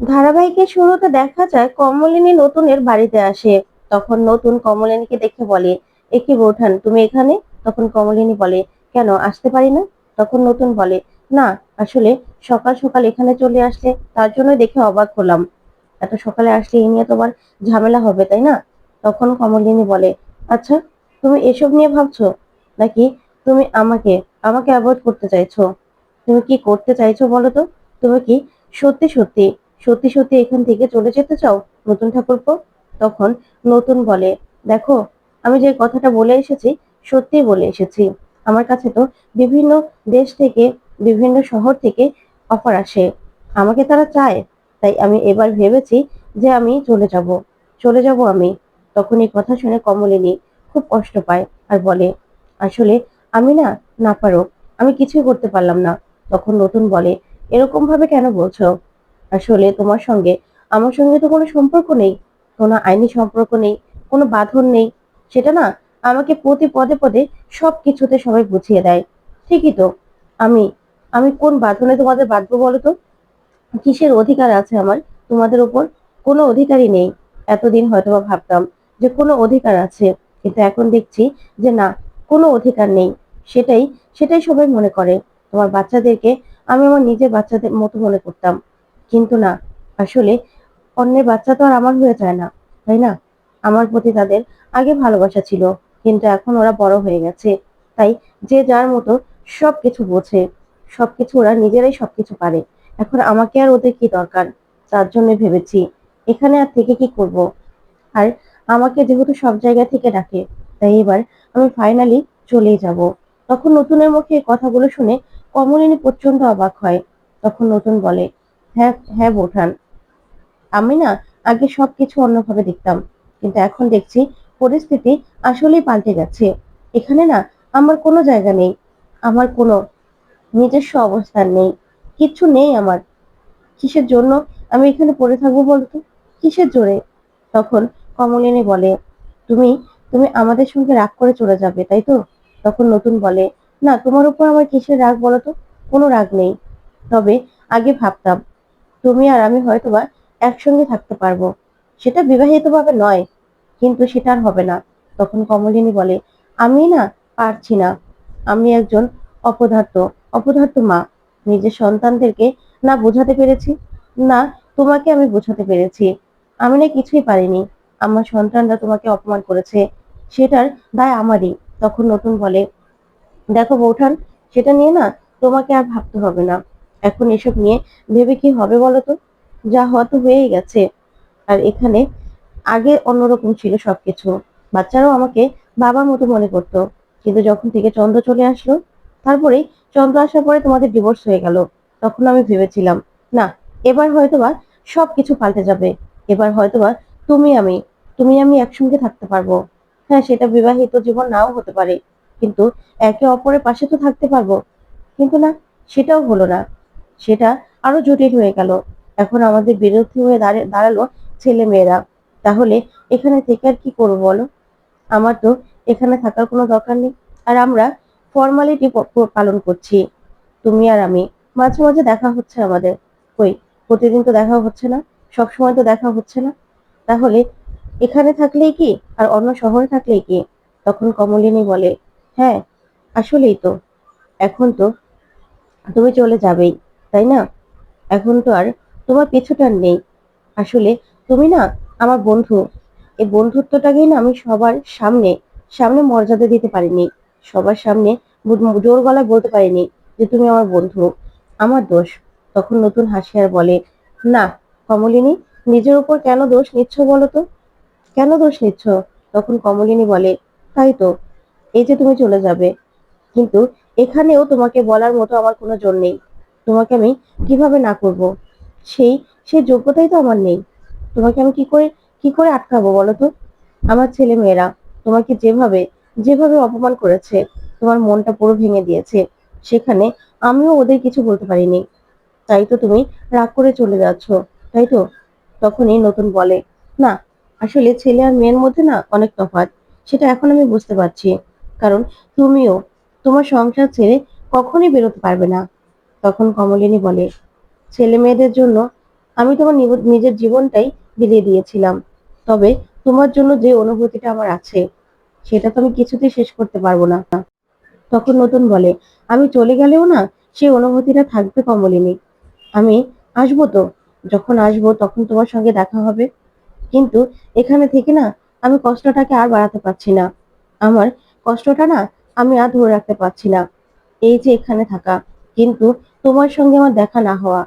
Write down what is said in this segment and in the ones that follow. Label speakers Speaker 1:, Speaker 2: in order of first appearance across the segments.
Speaker 1: ধারাবাহিকের শুরুতে দেখা যায় কমলিনী নতুনের বাড়িতে আসে। তখন নতুন কমলিনীকে দেখে বলে, এ কি বৌঠান, তুমি এখানে? তখন কমলিনী বলে, কেন, আসতে পারি না? তখন নতুন বলে, না, আসলে সকাল সকাল এখানে চলে আসলে তার জন্য দেখে অবাক হলাম। এত সকালে আসলে এই নিয়ে তোমার ঝামেলা হবে, তাই না? তখন কমলিনী বলে আচ্ছা তুমি এসব নিয়ে ভাবছ? নাকি তুমি আমাকে আমাকে অ্যাভয়েড করতে চাইছো? তুমি কি করতে চাইছো বলো তো? তুমি কি সত্যি সত্যি সত্যি সত্যি এখান থেকে চলে যেতে চাও নতুন ঠাকুরপো? তখন নতুন বলে, দেখো, আমি যে কথাটা বলে এসেছি, সত্যি বলে এসেছি। আমার কাছে তো বিভিন্ন দেশ থেকে, বিভিন্ন শহর থেকে অফার আসে। আমাকে তারা চায়। তাই আমি এবার ভেবেছি যে আমি চলে যাব। চলে যাব আমি। তখন এই কথা শুনে কমলিনী খুব কষ্ট পায় আর বলে, আসলে আমি না না পারো আমি কিছুই করতে পারলাম না। তখন নতুন বলে এরকম ভাবে কেন বলছো? আসলে তোমার সঙ্গে আমার সঙ্গে তো কোনো সম্পর্ক নেই, কোনো আইনি সম্পর্ক নেই, কোনো বাঁধন নেই। সেটা না আমাকে প্রতি পদে পদে সব কিছুতে সবাই বুঝিয়ে দেয়। ঠিকই তো। আমি আমি কোন বাঁধনে তোমাদের বাঁধবো বলো তো? কিসের অধিকার আছে আমার? তোমাদের উপর কোনো অধিকারই নেই। এতদিন হয়তো ভাবতাম যে কোনো অধিকার আছে। কিন্তু এখন দেখছি যে না, কোনো অধিকার নেই। সেটাই সেটাই সবাই মনে করে। তোমার বাচ্চাদেরকে আমি আমার নিজের বাচ্চাদের মতো মনে করতাম। কিন্তু না, আসলে অন্যের বাচ্চা তো আর আমার হয়ে যায় না, তাই না? আমার প্রতি তাদের আগে ভালোবাসা ছিল, কিন্তু এখন ওরা বড় হয়ে গেছে, তাই যে যার মতো সবকিছু বোঝে, সবকিছু ওরা নিজেরাই সবকিছু পারে। এখন আমাকে আর ওদের কি দরকার? তার জন্য ভেবেছি, এখানে আর থেকে কি করব? আর আমাকে যেহেতু সব জায়গা থেকে ডাকে, তাই এবার আমি ফাইনালি চলেই যাব। তখন নতুনের মুখে কথাগুলো শুনে কমলিনী প্রচণ্ড অবাক হয়। তখন নতুন বলে হ্যাঁ হ্যাঁ বোঠান। আমি না আগে সবকিছু অন্যভাবে দেখতাম, কিন্তু এখন দেখছি পরিস্থিতি আসলেই পাল্টে গেছে এখানে না আমার কোনো জায়গা নেই, আমার কোনো নিজস্ব অবস্থান নেই, কিচ্ছু নেই আমার। কিসের জন্য আমি এখানে পড়ে থাকব বলতো কিসের জোরে? তখন কমলিনী বলে, তুমি তুমি আমাদের সঙ্গে রাগ করে চলে যাবে, তাই তো? তখন নতুন বলে, না, তোমার উপর আমার কিসের রাগ বলো তো? কোনো রাগ নেই। তবে আগে ভাবতাম তুমি আর আমি হয়তোবা একসঙ্গে থাকতে পারব। সেটা বিবাহিতভাবে নয়, কিন্তু সেটা আর হবে না। তখন কমলিনী বলে, আমি না পারছি না। আমি একজন অপদার্থ অপদার্থ মা। নিজের সন্তানদেরকে না বোঝাতে পেরেছি, না তোমাকে আমি বোঝাতে পেরেছি। আমি না কিছুই পারিনি। আমার সন্তানরা তোমাকে অপমান করেছে। সেটার দায় আমারই। তখন নতুন বলে, দেখো বৌঠান, সেটা নিয়ে না তোমাকে আর ভাবতে হবে না। এখন এসব নিয়ে ভেবে কি হবে বলো তো যা হওয়া তো হয়েই গেছে। আর এখানে আগে অন্যরকম ছিল সবকিছু। বাচ্চারাও আমাকে বাবার মতো মনে করতো। কিন্তু যখন থেকে চন্দ্র চলে আসলো, তারপরেই চন্দ্র আসার পরে তোমাদের ডিভোর্স হয়ে গেল। তখন আমি ভেবেছিলাম, না, এবার হয়তোবা সবকিছু পাল্টে যাবে। এবার হয়তোবা তুমি আমি তুমি আমি একসঙ্গে থাকতে পারব। হ্যাঁ সেটা বিবাহিত জীবন নাও হতে পারে। কিন্তু একে অপরের পাশে তো থাকতে পারব। কিন্তু না, সেটাও হলো না। সেটা আরও জটিল হয়ে গেল। এখন আমাদের বিরুদ্ধে হয়ে দাঁড়ে- দাঁড়াল ছেলে মেয়েরা। তাহলে এখানে থেকে আর কি করব বলো? আমার তো এখানে থাকার কোনো দরকার নেই। আর আমরা ফর্মালিটি পালন করছি। তুমি আর আমি। মাঝে মাঝে দেখা হচ্ছে আমাদের। কই, প্রতিদিন তো দেখা হচ্ছে না। সবসময় তো দেখা হচ্ছে না। তাহলে এখানে থাকলেই কি? আর অন্য শহরে থাকলেই কি? তখন কমলিনী বলে হ্যাঁ আসলেই তো। এখন তো তুমি চলে যাবেই। তাই না? এখন তো আর তোমার পিছুটার নেই। আসলে তুমি না আমার বন্ধু। এই বন্ধুত্বটাকেই না আমি সবার সামনে সামনে মর্যাদা দিতে পারিনি। সবার সামনে জোর গলায় বলতে পারিনি যে তুমি আমার বন্ধু। আমার দোষ। তখন নতুন হাসি আর বলে, না, কমলিনী, নিজের উপর কেন দোষ নিচ্ছ বলো তো? কেন দোষ নিচ্ছ? তখন কমলিনী বলে, তাই তো, এই যে তুমি চলে যাবে। কিন্তু এখানেও তোমাকে বলার মতো আমার কোনো জোর নেই। তোমাকে আমি কীভাবে না করব? সেই সে যোগ্যতাই তো আমার নেই। তোমাকে আমি কি করে কি করে আটকাবো বলো তো? আমার ছেলে মেয়েরা, তোমাকে যেভাবে যেভাবে অপমান করেছে, তোমার মনটা পুরো ভেঙে দিয়েছে, সেখানে আমিও ওদের কিছু বলতে পারিনি। তাই তো তুমি রাগ করে চলে যাচ্ছ, তাই তো? তখনই নতুন বলে, না, আসলে ছেলে আর মেয়ের মধ্যে না অনেক তফাৎ। সেটা এখন আমি বুঝতে পারছি। কারণ তুমিও তোমার সংসার ছেড়ে কখনই বেরোতে পারবে না। তখন কমলিনী বলে, ছেলে মেয়েদের জন্য আমি তোমার নিজের জীবনটাই বিলিয়ে দিয়েছিলাম। তবে তোমার জন্য যে অনুভূতিটা আমার আছে, সেটা তো আমি কিছুতেই শেষ করতে পারব না। তখন নতুন বলে, আমি চলে গেলেও না সেই অনুভূতিটা থাকবে কমলিনী। আমি আসব তো? যখন আসব তখন তোমার সঙ্গে দেখা হবে। কিন্তু এখানে থেকে না আমি কষ্টটাকে আর বাড়াতে পারছি না। আমার কষ্টটা না আমি আর ধরে রাখতে পারছি না। এই যে এখানে থাকা। কিন্তু তোমার সঙ্গে আমার দেখা না হওয়া।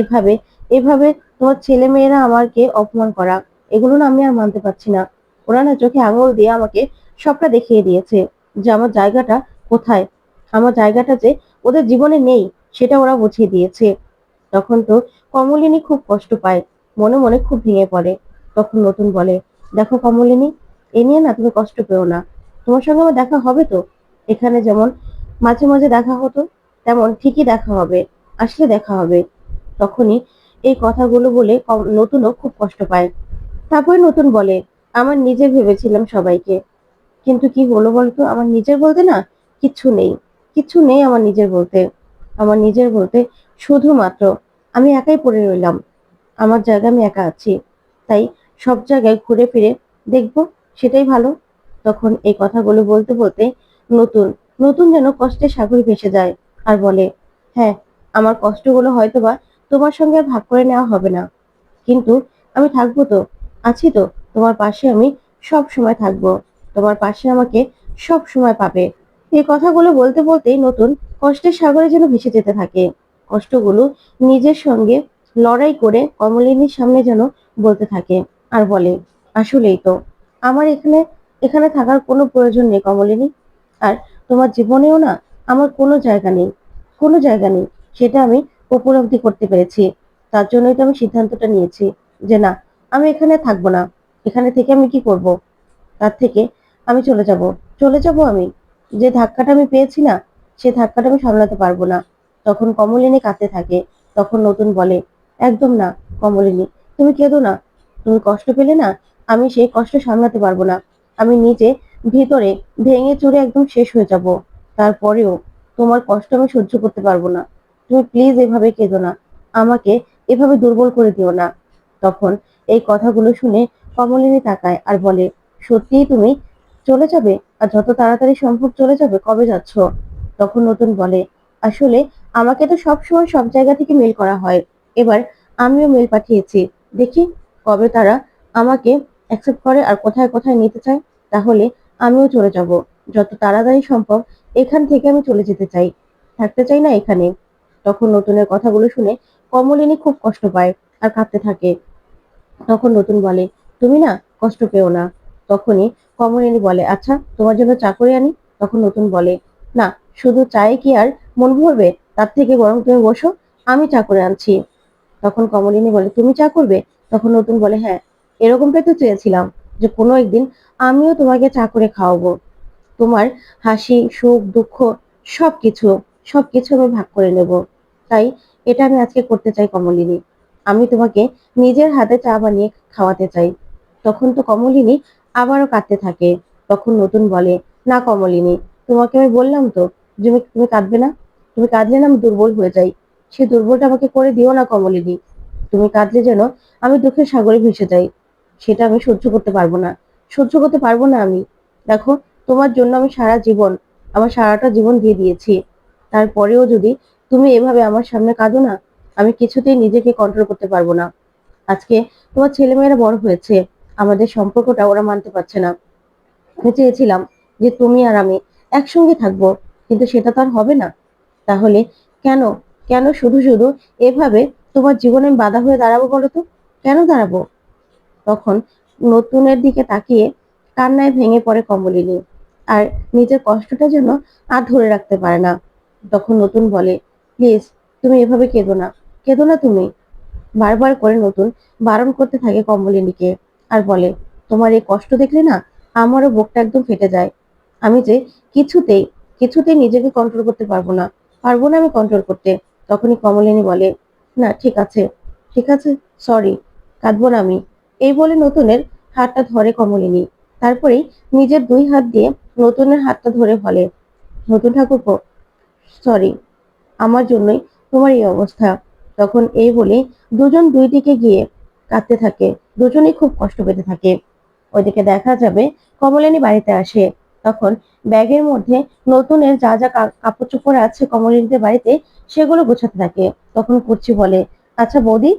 Speaker 1: এভাবে এভাবে তোমার ছেলে মেয়েরা আমাকে অপমান করা, এগুলো না আমি আর মানতে পারছি না। ওরা না চোখে আঙুল দিয়ে আমাকে সবটা দেখিয়ে দিয়েছে যে আমার জায়গাটা কোথায়, আমার জায়গাটা যে ওদের জীবনে নেই, সেটা ওরা বুঝিয়ে দিয়েছে। তখন তো কমলিনী খুব কষ্ট পায়, মনে মনে খুব ভেঙে পড়ে। তখন নতুন বলে, দেখো কমলিনী, এ নিয়ে না তুমি কষ্ট পেও না। তোমার সঙ্গে আমার দেখা হবে তো? এখানে যেমন মাঝে মাঝে দেখা হতো তেমন ঠিকই দেখা হবে, আসলে দেখা হবে। তখনই এই কথাগুলো বলে নতুনও খুব কষ্ট পায়। তারপরে নতুন বলে, আমার নিজের ভেবেছিলাম সবাইকে। কিন্তু কি হলো বলতো? আমার নিজের বলতে না কিচ্ছু নেই। কিচ্ছু নেই আমার নিজের বলতে। আমার নিজের বলতে শুধুমাত্র আমি একাই পড়ে রইলাম। আমার জায়গা আমি একা আছি। তাই সব জায়গায় ঘুরে ফিরে দেখব সেটাই ভালো। তখন এই কথাগুলো বলতে বলতে নতুন নতুন যেন কষ্টে সাগর ভেসে যায়। আর বলে হ্যাঁ আমার কষ্টগুলো হয়তোবা তোমার সঙ্গে ভাগ করে নেওয়া হবে না। কিন্তু আমি থাকব তো, আছি তো, তোমার পাশে আমি সব সময় থাকব। তোমার পাশে আমাকে সব সময় পাবে। এই কথাগুলো বলতে বলতেই নতুন কষ্টের সাগরে যেন ভেসে যেতে থাকে। কষ্টগুলো নিজের সঙ্গে লড়াই করে কমলিনীর সামনে যেন বলতে থাকে আর বলে, আসলেই তো, আমার এখানে এখানে থাকার কোনো প্রয়োজন নেই কমলিনী। আর তোমার জীবনেও না আমার কোনো জায়গা নেই, কোনো জায়গা নেই। সেটা আমি উপলব্ধি করতে পেরেছি। তার জন্যই তো আমি সিদ্ধান্তটা নিয়েছি যে না, আমি এখানে থাকব না। এখানে থেকে আমি কি করব? তার থেকে আমি চলে যাব। চলে যাব আমি। যে ধাক্কাটা আমি পেয়েছি না, সে ধাক্কাটা আমি সামলাতে পারব না। তখন কমলিনী কাঁদতে থাকে। তখন নতুন বলে, একদম না, কমলিনী, তুমি কেঁদো না। তুমি কষ্ট পেলে না, আমি সেই কষ্ট সামলাতে পারব না। আমি নিজে ভিতরে ভেঙে চুরে একদম শেষ হয়ে যাব। তারপরেও তোমার কষ্ট আমি সহ্য করতে পারব না। তুমি প্লিজ এভাবে কেঁদো না। আমাকে এভাবে দুর্বল করে দিও না। তখন এই কথাগুলো শুনে কমলিনী তাকায় আর বলে সত্যিই তুমি চলে যাবে? আর যত তাড়াতাড়ি সম্ভব চলে যাবে, কবে যাচ্ছ? তখন নতুন বলে, আসলে আমাকে তো সব সময় সব জায়গা থেকে মেল করা হয়। এবার আমিও মেল পাঠিয়েছি। দেখি কবে তারা আমাকে অ্যাকসেপ্ট করে আর কোথায় কোথায় নিতে চায়। তাহলে আমিও চলে যাব। যত তাড়াতাড়ি সম্ভব এখান থেকে আমি চলে যেতে চাই, থাকতে চাই না এখানে। তখন নতুনের কথাগুলো শুনে কমলিনী খুব কষ্ট পায় আর কাঁদতে থাকে। তখন নতুন বলে, তুমি না কষ্ট পেও না। তখনই কমলিনী বলে আচ্ছা তোমার জন্য চা করে আনি। তখন নতুন বলে, না, শুধু চায়ে কি আর মন ভরবে? তার থেকে বরং তুমি বসো, আমি চা করে আনছি। তখন কমলিনী বলে, তুমি চা করবে? তখন নতুন বলে হ্যাঁ এরকমটাই তো চেয়েছিলাম যে কোনো একদিন আমিও তোমাকে চা করে খাওয়াবো। তোমার হাসি, সুখ, দুঃখ সবকিছু সবকিছু আমি ভাগ করে নেব। তাই এটা আমি আজকে করতে চাই কমলিনী। আমি তোমাকে নিজের হাতে চা বানিয়ে খাওয়াতে চাই। তখন তো কমলিনী আবারও কাঁদতে থাকে। তখন নতুন বলে, না কমলিনী, তোমাকে আমি বললাম তো, তুমি তুমি কাঁদবে না? তুমি কাঁদলে না আমি দুর্বল হয়ে যাই। সেই দুর্বলটা আমাকে করে দিও না কমলিনী। তুমি কাঁদলে যেন আমি দুঃখের সাগরে ভেসে যাই। সেটা আমি সহ্য করতে পারব না। সহ্য করতে পারব না আমি। দেখো তোমার জন্য আমি সারা জীবন, আমার সারাটা জীবন দিয়ে দিয়েছি। তারপরেও যদি তুমি এভাবে আমার সামনে কাঁদো না, আমি কিছুতেই নিজেকে কন্ট্রোল করতে পারব না। আজকে তোমার ছেলেমেয়েরা বড় হয়েছে, আমাদের সম্পর্কটা ওরা মানতে পারছে না। আমি চেয়েছিলাম যে তুমি আর আমি একসঙ্গে থাকব, কিন্তু সেটা তো আর হবে না। তাহলে কেন কেন শুধু শুধু এভাবে তোমার জীবনে বাধা হয়ে দাঁড়াবো বলো তো? কেন দাঁড়াবো? তখন নতুনের দিকে তাকিয়ে কান্নায় ভেঙে পড়ে কমলিনী। আর নিজের কষ্টটা যেন আর ধরে রাখতে পারে না। তখন নতুন বলে, প্লিজ, তুমি এভাবে কেঁদো না। কেঁদো না তুমি। বারবার করে নতুন বারণ করতে থাকে কমলিনীকে আর বলে, তোমার এই কষ্ট দেখলে না আমারও বুকটা একদম ফেটে যায়। আমি যে কিছুতেই কিছুতেই নিজেকে কন্ট্রোল করতে পারব না পারব না আমি কন্ট্রোল করতে। তখনই কমলিনী বলে, না, ঠিক আছে ঠিক আছে সরি কাঁদবো না আমি। এই বলে নতুনের হাতটা ধরে কমলিনী। তারপরেই নিজের দুই হাত দিয়ে নতুনের হাতটা ধরে বলে, নতুন ঠাকুরপো সরি আমার জন্যই তোমার এই অবস্থা। তখন এই বলে দুজন দুই দিকে গিয়ে কাঁদতে থাকে, দুজনেই খুব কষ্ট পেতে থাকে। ওইদিকে দেখা যাবে কমলিনী বাড়িতে আসে। তখন ব্যাগের মধ্যে নতুনের যা যা কাপড় চোপড় আছে কমলিনীদের বাড়িতে সেগুলো গোছাতে থাকে। তখন কুর্চি বলে আচ্ছা বৌদি,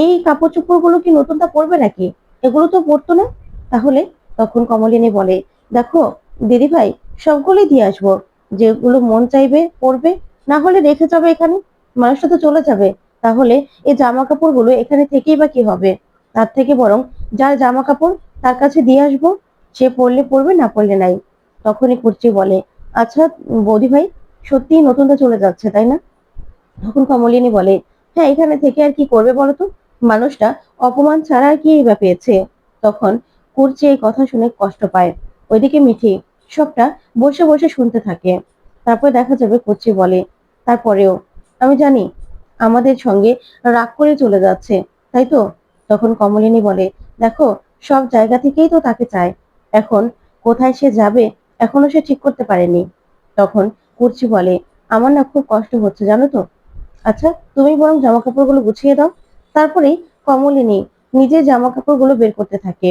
Speaker 1: এই কাপড় চোপড়গুলো কি নতুনটা পরবে নাকি? এগুলো তো পরতো না? তাহলে তখন কমলিনী বলে, দেখো দিদি ভাই সবগুলোই দিয়ে আসব। যেগুলো মন চাইবে, পরবে, না হলে রেখে যাবে এখানে। মানুষটা তো চলে যাবে। তাহলে এই জামা কাপড়গুলো এখানে থেকেই বা কি হবে? তার থেকে বরং যার জামা কাপড় তার কাছে দিয়ে আসব। সে পরলে পরবে, না পরলে নাই। তখনই কুর্চি বলে আচ্ছা বৌদি ভাই সত্যিই নতুনটা চলে যাচ্ছে, তাই না? তখন কমলিনী বলে হ্যাঁ এখানে থেকে আর কি করবে বলতো মানুষটা অপমান ছাড়া আর কি বা পেয়েছে? তখন কুর্চি এই কথা শুনে কষ্ট পায়। ওইদিকে মিঠি সবটা বসে বসে শুনতে থাকে। তারপর দেখা যাবে কুর্চি বলে, তারপরেও, আমি জানি আমাদের সঙ্গে রাগ করে চলে যাচ্ছে, তাই তো? তখন কমলিনী বলে, দেখো, সব জায়গা থেকেই তো তাকে চায় এখন কোথায় সে যাবে, এখনও সে ঠিক করতে পারেনি। তখন কুর্চি বলে, আমার না খুব কষ্ট হচ্ছে, জানো তো? আচ্ছা তুমি বরং জামা কাপড়গুলো গুছিয়ে দাও। তারপরেই কমলিনী নিজের জামা কাপড়গুলো বের করতে থাকে।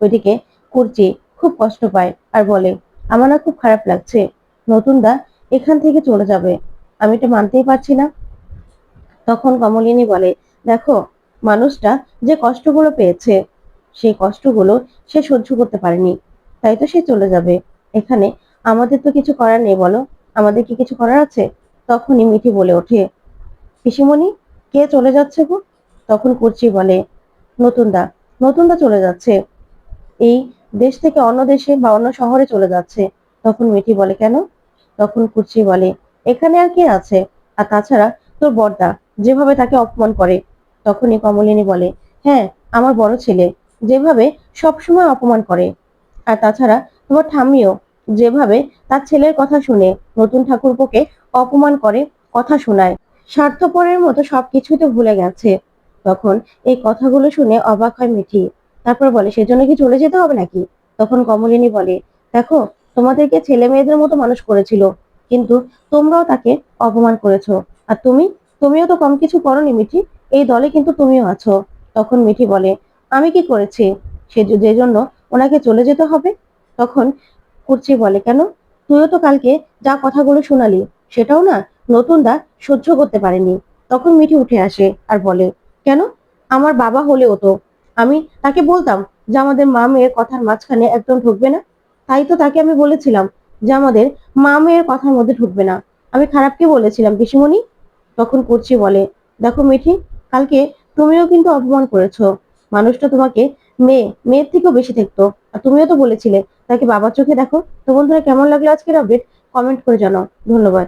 Speaker 1: ওইদিকে কুর্চি খুব কষ্ট পায় আর বলে, আমার না খুব খারাপ লাগছে। নতুন দা এখান থেকে চলে যাবে। আমি এটা মানতেই পারছি না। তখন কমলিনী বলে, দেখো, মানুষটা যে কষ্টগুলো পেয়েছে, সেই কষ্টগুলো সে সহ্য করতে পারেনি। তাই তো সে চলে যাবে। এখানে আমাদের তো কিছু করার নেই বলো। আমাদের কি কিছু করার আছে? তখনই মিঠি বলে ওঠে, পিসিমণি, কে চলে যাচ্ছে গো? তখন কুর্চি বলে নতুন দা চলে যাচ্ছে। এই দেশ থেকে অন্য দেশে বা অন্য শহরে চলে যাচ্ছে। তখন মিঠি বলে, কেন? তখন কুর্চি বলে, এখানে আর কে আছে? আর তাছাড়া তোর বড়দা যেভাবে তাকে অপমান করে। তখনই কমলিনী বলে হ্যাঁ আমার বড় ছেলে যেভাবে সবসময় অপমান করে। আর তাছাড়া তোমার ঠাম্মিও যেভাবে তার ছেলের কথা শুনে নতুন ঠাকুরপোকে অপমান করে, কথা শোনায়, স্বার্থপরের মতো সবকিছুই তো ভুলে গেছে। তখন এই কথাগুলো শুনে অবাক হয় মিঠি। তারপর বলে, সেজন্য কি চলে যেতে হবে নাকি? তখন কমলিনী বলে, দেখো, তোমাদেরকে ছেলে মেয়েদের মতো মানুষ করেছিল, কিন্তু তোমরাও তাকে অপমান করেছ। আর তুমি, তুমিও তো কম কিছু করনি মিঠি, এই দলে কিন্তু তুমিও আছো। তখন মিঠি বলে, আমি কি করেছি? সে যে জন্য ওনাকে চলে যেতে হবে? তখন কুর্চি বলে, কেন? তুইও তো কালকে যা কথাগুলো শোনালি, সেটাও না নতুন দা সহ্য করতে পারেনি। তখন মিঠি উঠে আসে আর বলে, কেন? আমার বাবা হলেও তো আমি তাকে বলতাম যে আমাদের মা মেয়ের কথার মাঝখানে একদম ঢুকবে না। তাই তো তাকে আমি বলেছিলাম যে আমাদের মা মেয়ের কথার মধ্যে ঢুকবে না। আমি খারাপকে বলেছিলাম, পিসিমণি? তখন করছি বলে, দেখো মিঠি, কালকে তুমিও কিন্তু অপমান করেছ। মানুষটা তোমাকে মেয়ে, মেয়ের থেকেও বেশি দেখতো। আর তুমিও তো বলেছিলে, তাকে বাবার চোখে দেখো। তো বন্ধুরা, কেমন লাগল আজকের আপডেট কমেন্ট করে জানাও। ধন্যবাদ।